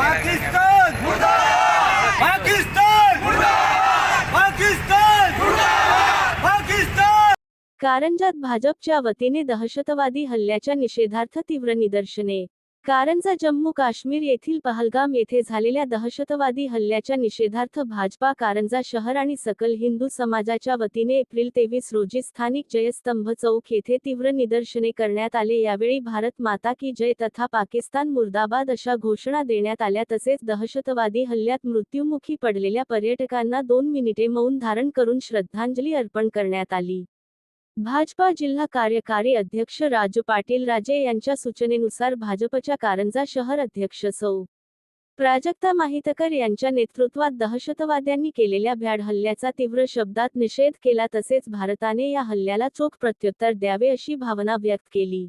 पाकिस्तान पाकिस्तान पाकिस्तान पाकिस्तान! कारंजात भाजपच्या वतीने दहशतवादी हल्ल्याच्या निषेधार्थ तीव्र निदर्शने. कारंजा जम्मू काश्मीर येथील पहलगाम येथे झालेल्या दहशतवादी हल्ल्याच्या निषेधार्थ भाजपा कारंजा शहर आणि सकल हिंदू समाजाच्या वतीने एप्रिल तेवीस रोजी स्थानिक जयस्तंभ चौक येथे तीव्र निदर्शने करण्यात आले. यावेळी भारत माता की जय तथा पाकिस्तान मुर्दाबाद अशा घोषणा देण्यात आल्या. तसेच दहशतवादी हल्ल्यात मृत्युमुखी पडलेल्या पर्यटकांना दोन मिनिटे मौन धारण करून श्रद्धांजली अर्पण करण्यात आली. भाजपा जिल्हा कार्यकारी अध्यक्ष राजू पाटील राजे यांच्या सूचनेनुसार भाजपच्या कारंजा शहर अध्यक्ष सौ. प्राजक्ता माहितकर यांच्या नेतृत्वात दहशतवाद्यांनी केलेल्या भ्याड हल्ल्याचा तीव्र शब्दात निषेध केला तसेच भारताने या हल्ल्याला चोख प्रत्युत्तर द्यावे अशी भावना व्यक्त केली.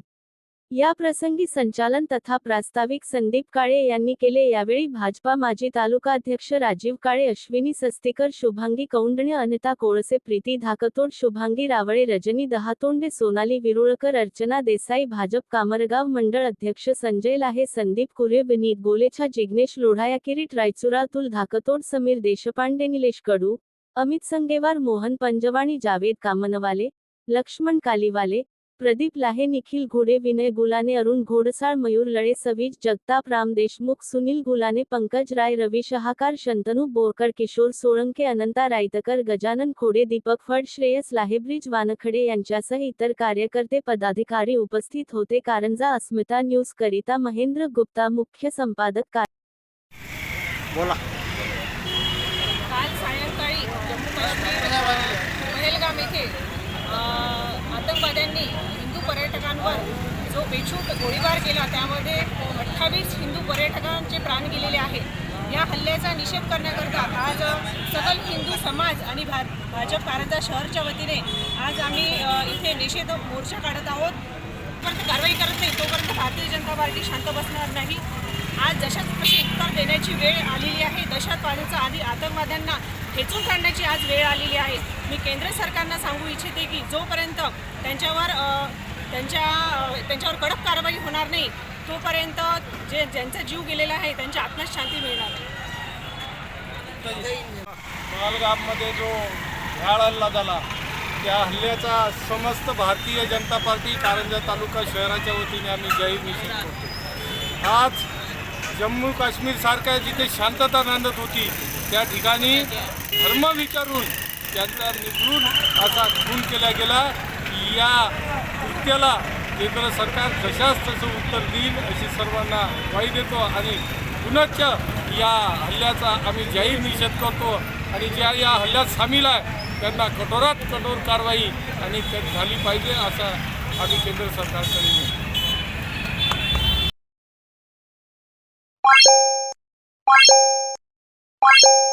या प्रसंगी संचालन तथा प्रास्ताविक संदीप काळे यांनी केले. यावेळी भाजपा माजी तालुका अध्यक्ष राजीव काळे अश्विनी सस्तीकर शुभांगी कौंडणे अनिता कोळसे प्रीती धाकतोड शुभांगी रावळे रजनी दहातोंडे सोनाली विरुळकर अर्चना देसाई भाजप कामरगाव मंडळ अध्यक्ष संजय लाहे संदीप कुरे विनीत गोलेछा जिग्नेश लोढाया किरीट रायचुरातुल धाकतोड समीर देशपांडे निलेश कडू अमित संगेवार मोहन पंजवाणी जावेद कामनवाले लक्ष्मण कालीवाले प्रदीप लाहे निखिल घोडे विनय गुलाने अरुण घोडसाळ मयूर लळे सवीज जगताप राम देशमुख सुनील गुलाने पंकज राय रवी शहाकार शंतनू बोरकर किशोर सोळंके अनंता रायतकर गजानन खोडे दीपक फड श्रेयस लाहेब्रिज वानखडे यांच्यासह इतर कार्यकर्ते पदाधिकारी उपस्थित होते. कारंजा अस्मिता न्यूज करिता महेंद्र गुप्ता मुख्य संपादक कार बोला. काल सायंकाळी जम्मू काश्मीर अ, पहलगाम येथे त्यांनी हिंदू पर्यटकांवर जो बेछूट गोळीबार केला त्यामध्ये अठ्ठावीस हिंदू पर्यटकांचे प्राण गेलेले आहेत. या हल्ल्याचा निषेध करण्याकरता आज सकल हिंदू समाज आणि भा भाजप कारंजा शहरच्या वतीने आज आम्ही इथे निषेध मोर्चा काढत आहोत. जोपर्यंत कारवाई करत नाही तोपर्यंत भारतीय जनता पार्टी शांत बसणार नाही. आज दहशतवादी उत्तर देण्याची वेळ आलेली आहे. दहशतवादाचा आधी आतंकवाद्यांना खेचून काढण्याची आज वेळ आलेली आहे. मी केंद्र सरकारना सांगू इच्छिते की जोपर्यंत त्यांच्यावर त्यांच्या त्यांच्यावर कडक कारवाई होणार नाही तोपर्यंत जे ज्यांचा जीव गेलेला आहे त्यांच्या आत्म्यात शांती मिळणार नाही. पहलगाममध्ये जो भ्याड हल्ला झाला त्या हल्ल्याचा समस्त भारतीय जनता पार्टी कारंजा तालुका शहराच्या वतीने आम्ही जाहीर निषेध करतो. आज जम्मू काश्मीरसारख्या जिथे शांतता नांदत होती त्या ठिकाणी धर्म विचारून त्यांचा निगडून असा खून केला गेला की या कृत्याला केंद्र सरकार कशाच तसं उत्तर देईल अशी सर्वांना वाई देतो आणि पुनश्च या हल्ल्याचा आम्ही जाहीर निषेध करतो आणि ज्या या हल्ल्यात सामील आहे त्यांना कठोरात कठोर कारवाई आणि झाली पाहिजे असा आम्ही केंद्र सरकारकडे Thank you.